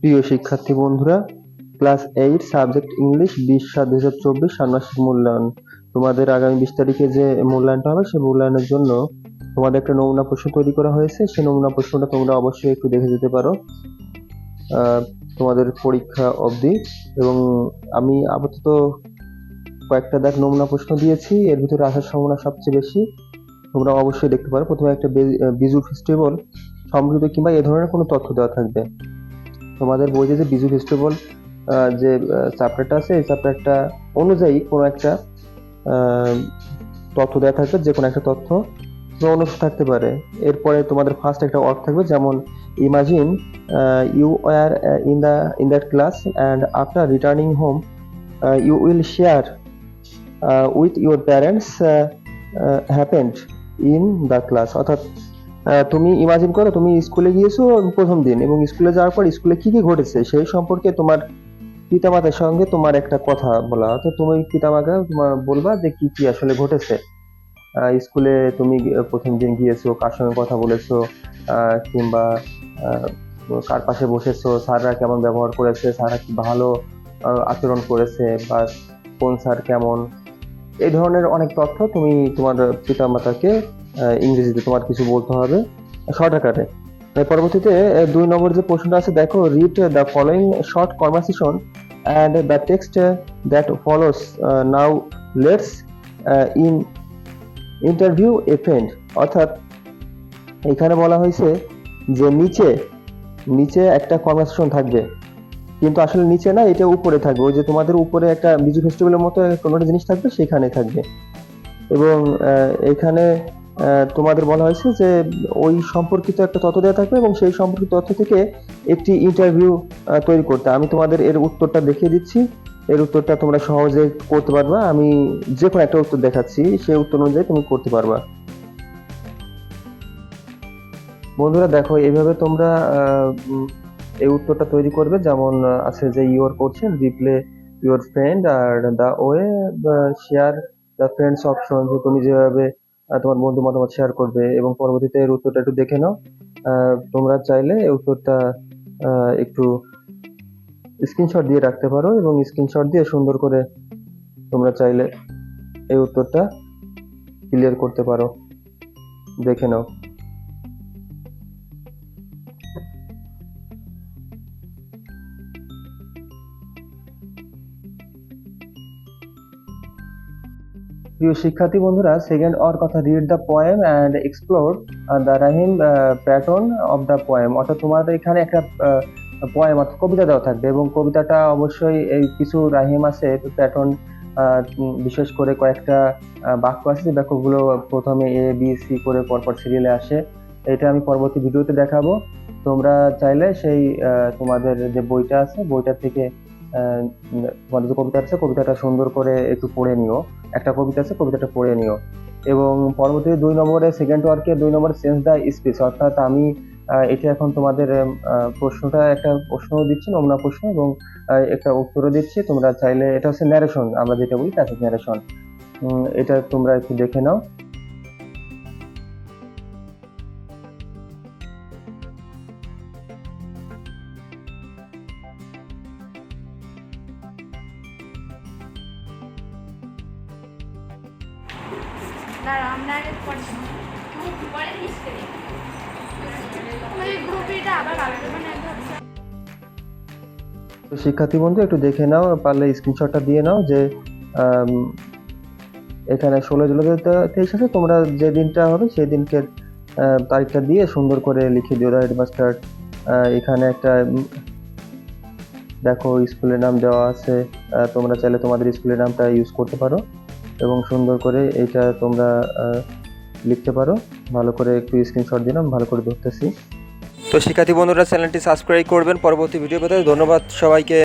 প্রিয় শিক্ষার্থী বন্ধুরা ক্লাস এইট সাবজেক্ট ইংলিশ বিশ সাত দু হাজার চব্বিশ ষান্মাসিক মূল্যায়ন। তোমাদের আগামী বিশ তারিখে যে মূল্যায়নটা হবে, সেই মূল্যায়নের জন্য তোমাদের একটা নমুনা প্রশ্ন তৈরি করা হয়েছে। সেই নমুনা প্রশ্নটা তোমরা অবশ্যই একটু দেখে যেতে পারো। তোমাদের পরীক্ষা অবধি। এবং আমি আপাতত কয়েকটা দেখ নমুনা প্রশ্ন দিয়েছি। এর ভিতরে আসার সম্ভাবনা সবচেয়ে বেশি। তোমরা অবশ্যই দেখতে পারো। প্রথমে একটা বিজু ফেস্টিভ্যাল সমৃদ্ধ কিংবা এ ধরনের কোনো তথ্য দেওয়া থাকবে। তোমাদের বইতে যে বিজু ফেস্টিভ্যাল যে চ্যাপ্টারটা আছে, এই চ্যাপ্টারটা অনুযায়ী কোনো একটা তথ্য দেওয়া থাকবে, যে কোনো একটা তথ্য অন্য থাকতে পারে। এরপরে তোমাদের ফার্স্ট একটা ওয়ার্ক থাকবে, যেমন imagine you are in the in that class and after returning home you will share with your parents happened in the class অর্থাৎ তুমি ইমাজিন করো, তুমি স্কুলে গিয়েছো প্রথম দিন এবং স্কুলে যাওয়ার পর স্কুলে কি কি ঘটেছে? সেই সম্পর্কে তোমার পিতামাতার সঙ্গে তোমার একটা কথা বলা। অর্থাৎ তুমি পিতামাতা, তোমার বলবা যে কি কি আসলে ঘটেছে। স্কুলে তুমি প্রথম দিন গিয়েছো, কার সঙ্গে কথা বলেছ কিংবা কার পাশে বসেছো, স্যাররা কেমন ব্যবহার করেছে, স্যাররা কি ভালো আচরণ করেছে, বা কোন স্যার কেমন? এই ধরনের অনেক তথ্য তুমি তোমার পিতামাতাকে ইংরেজিতে তোমার কিছু বলতে হবে। শর্ট আকারে পরবর্তীতে দুই নম্বর যে প্রশ্নটা আছে, দেখো read the following short conversation and the text that follows now let's in interview a friend অর্থাৎ, এখানে বলা হয়েছে যে নিচে নিচে একটা কনভারসেশন থাকবে। কিন্তু আসলে নিচে না, এটা উপরে থাকবে। ওই যে তোমাদের উপরে একটা বিজু ফেস্টিভ্যালের মতো কোনো একটা জিনিস থাকবে, সেখানে থাকবে। এবং এখানে তোমাদের বলা হয়েছে যে ওই সম্পর্কিত একটা তথ্য দেওয়া থাকবে এবং সেই সম্পর্কিত তথ্য থেকে একটি ইন্টারভিউ তৈরি করতে। আমি তোমাদের এর উত্তরটা দেখিয়ে দিচ্ছি। এর উত্তরটা তোমরা সহজে করতে পারবা। আমি যে কোনো একটা উত্তর দেখাচ্ছি, সেই উত্তর অনুযায়ী তুমি করতে পারবা। বন্ধুরা, দেখো এইভাবে তোমরা এই উত্তরটা তৈরি করবে। যেমন আছে যে ইউর করছেন reply your friend R the way share the friends option তুমি যেভাবে তোমার বন্ধু মতামত শেয়ার করবে এবং পরবর্তীতে এর উত্তরটা একটু দেখে নাও। তোমরা চাইলে এই উত্তরটা একটু স্ক্রিনশট দিয়ে রাখতে পারো এবং স্ক্রিনশট দিয়ে সুন্দর করে তোমরা চাইলে এই উত্তরটা ক্লিয়ার করতে পারো। দেখে নাও। প্রিয় শিক্ষার্থী বন্ধুরা সেকেন্ড অর কথা read the poem and explore the rhyme pattern of the poem অর্থাৎ তোমাদের এখানে একটা পোয়েম অর্থাৎ কবিতা দেওয়া থাকবে এবং কবিতাটা অবশ্যই এই কিছু রাহিম আছে প্যাটার্ন বিশেষ করে কয়েকটা বাক্য আছে যে বাক্যগুলো প্রথমে এ বি সি করে পরপর সিরিয়ালে আসে। এটা আমি পরবর্তী ভিডিওতে দেখাবো। তোমরা চাইলে সেই তোমাদের যে বইটা আছে, বইটা থেকে উম, তোমাদের যে কবিতা আছে কবিতাটা সুন্দর করে একটু পড়ে নিও। একটা কবিতা আছে কবিতাটা পড়ে নিও। এবং পরবর্তী দুই নম্বরে সেকেন্ড ওয়ার্কে দুই নম্বরে সেন্স দ্য স্পিচ অর্থাৎ আমি এটা এখন তোমাদের প্রশ্নটা একটা প্রশ্ন দিচ্ছি নমুনা প্রশ্ন এবং একটা উত্তরও দিচ্ছি। তোমরা চাইলে এটা হচ্ছে ন্যারেশন আমরা যেটা বলি প্যাসেজ ন্যারেশন এটা তোমরা একটু দেখে নাও। শিক্ষার্থী বন্ধু, একটু দেখে নাও, পারলে স্ক্রিনশটটা দিয়ে নাও যে এখানে ষোলো জুলাই তেইশ আছে, তোমরা যে দিনটা হবে সেই দিনকে তারিখটা দিয়ে সুন্দর করে লিখে দিও হেডমাস্টার এখানে একটা দেখো স্কুলের নাম দেওয়া আছে তোমরা চাইলে তোমাদের স্কুলের নামটা ইউজ করতে পারো। এবং সুন্দর করে এইটা তোমরা লিখতে পারো। ভালো করে একটু স্ক্রিনশট দিলাম ভালো করে ধরতেছি। তো শিক্ষার্থী বন্ধুরা, চ্যানেলটি সাবস্ক্রাইব করবেন। পরবর্তী ভিডিও পেতে ধন্যবাদ সবাইকে।